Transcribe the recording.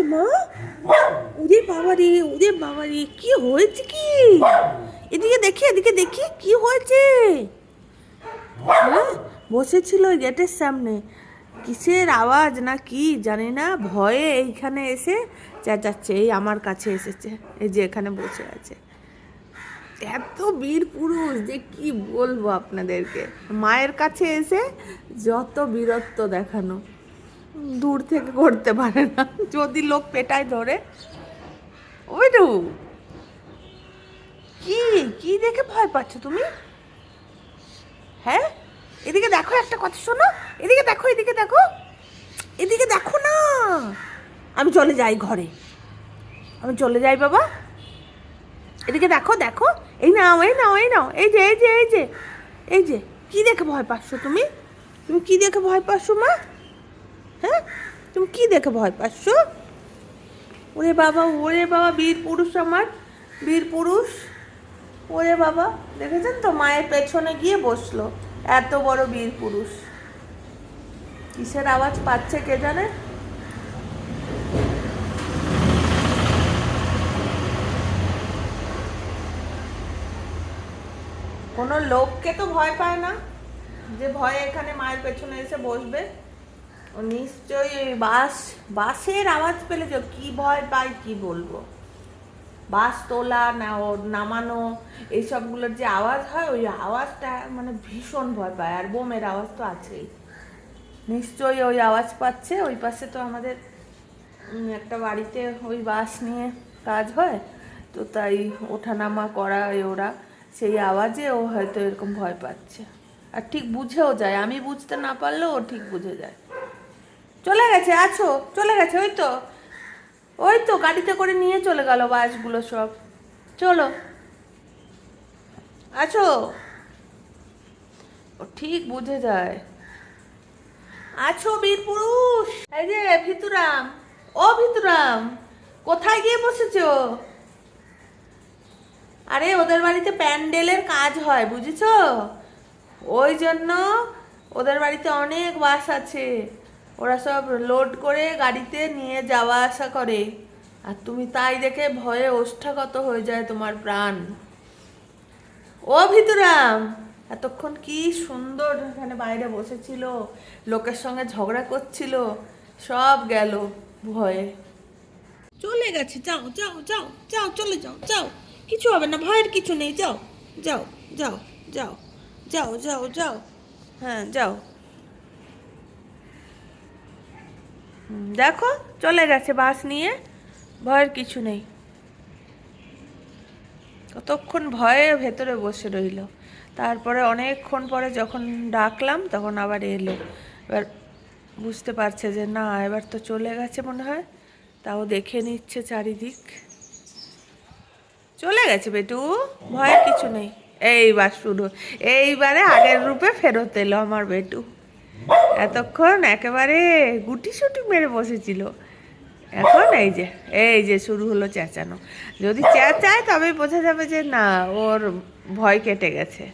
হয়েছে মা ওদের বাবা রে ওদের বাবা রে, কি হয়েছে কি? এদিকে দেখি এদিকে দেখি, কি হয়েছে? হ্যাঁ বসেছিল গেটের সামনে। কিসের আওয়াজ না কি জানি না, ভয়ে এইখানে এসে চেঁচাচ্ছে, এই আমার কাছে এসেছে, এই যে এখানে বসে আছে। এত বীর পুরুষ, যে কি বলব আপনাদেরকে? মায়ের কাছে এসে যত বীরত্ব দেখানো। দূর থেকে করতে পারে না। যদি লোক পেটায় ধরে। ওইটু, কি কি দেখে ভয় পাচ্ছ তুমি? হ্যাঁ? এদিকে দেখো একটা কথা শোনো। এদিকে দেখো এদিকে দেখো। এদিকে দেখো না। আমি চলে যাই ঘরে। আমি চলে যাই বাবা। এদিকে দেখো দেখো। এই নাও এই নাও এই নাও। এই যে এই যে এই যে এই যে। কি দেখে ভয় পাচ্ছ তুমি? তুমি কি দেখে ভয় পাচ্ছ মা? হ্যাঁ? তুমি কি দেখে ভয় পাচ্ছ? ওরে বাবা ওরে বাবা, বীর পুরুষ আমার, বীর পুরুষ। ওরে বাবা, দেখেছেন তো, মায়ের পেছনে গিয়ে বসল, এত বড় বীর পুরুষ। কিসের আওয়াজ পাচ্ছে কে জানে? কোনো লোককে তো ভয় পায় না, যে ভয়ে এখানে মায়ের পেছনে এসে বসবে। নিশ্চয়ই ওই বাস, বাসের আওয়াজ পেলে যে কি ভয় পায় কি বলব? বাস তোলা, না নামানো, এইসবগুলোর যে আওয়াজ হয়, ওই আওয়াজটা মানে ভীষণ ভয় পায়, আর বোমের আওয়াজ তো আছেই। নিশ্চয়ই ওই আওয়াজ পাচ্ছে, ওই পাশে তো আমাদের একটা বাড়িতে ওই বাস নিয়ে কাজ হয়, তো তাই ওঠানামা করা ওরা, সেই আওয়াজে ও হয়তো এরকম ভয় পাচ্ছে। আর ঠিক বুঝেও যায়, আমি বুঝতে না পারলেও ও ঠিক বুঝে যায়। চলে গেছে, আছো? চলে গেছে, ওই তো। ওই তো, গাড়িতে করে নিয়ে চলে গেল বাসগুলো সব। চলো। আছো? ও ঠিক বুঝে যায়। আছো বীর পুরুষ? এই যে, ভিতুরাম। ও ভিতুরাম, কোথায় গিয়ে বসেছো? আরে, ওদের বাড়িতে প্যান্ডেলের কাজ হয়, বুঝেছ? ওই জন্য ওদের বাড়িতে অনেক বাস আছে। ওরা সব লোড করে গাড়িতে নিয়ে যাওয়া আসা করে। আর তুমি তাই দেখে ভয়ে ওষ্ঠাগত হয়ে যায় তোমার প্রাণ। ও ভিতরাম, এতক্ষণ কি সুন্দর এখানে বাইরে বসেছিল, লোকের সঙ্গে ঝগড়া করছিল, সব গেল ভয়ে। চলে গেছে, যাও যাও যাও যাও, চলে যাও যাও। কিছু হবে না, ভয়ের কিছু নেই, যাও যাও যাও যাও যাও যাও যাও। হ্যাঁ যাও। দেখো, চলে গেছে বাস নিয়ে, ভয়ের কিছু নেই। কতক্ষণ ভয়ে ভেতরে বসে রইল। তারপরে অনেকক্ষণ পরে যখন ডাকলাম, তখন আবার এলো। এবার বুঝতে পারছে যে, না, এবার তো চলে গেছে মনে হয়। তাও দেখে নিচ্ছে চারিদিক। চলে গেছে বেটু, ভয়ের কিছু নেই। এইবার শুরু এইবারে আগের রূপে ফেরত এলো আমার বেটু। এতক্ষণ একেবারে গুটি সুটি মেরে বসেছিল। এখন এই যে এই যে শুরু হলো চেঁচানো। যদি চেঁচায় তবে বোঝা যাবে যে না, ওর ভয় কেটে গেছে।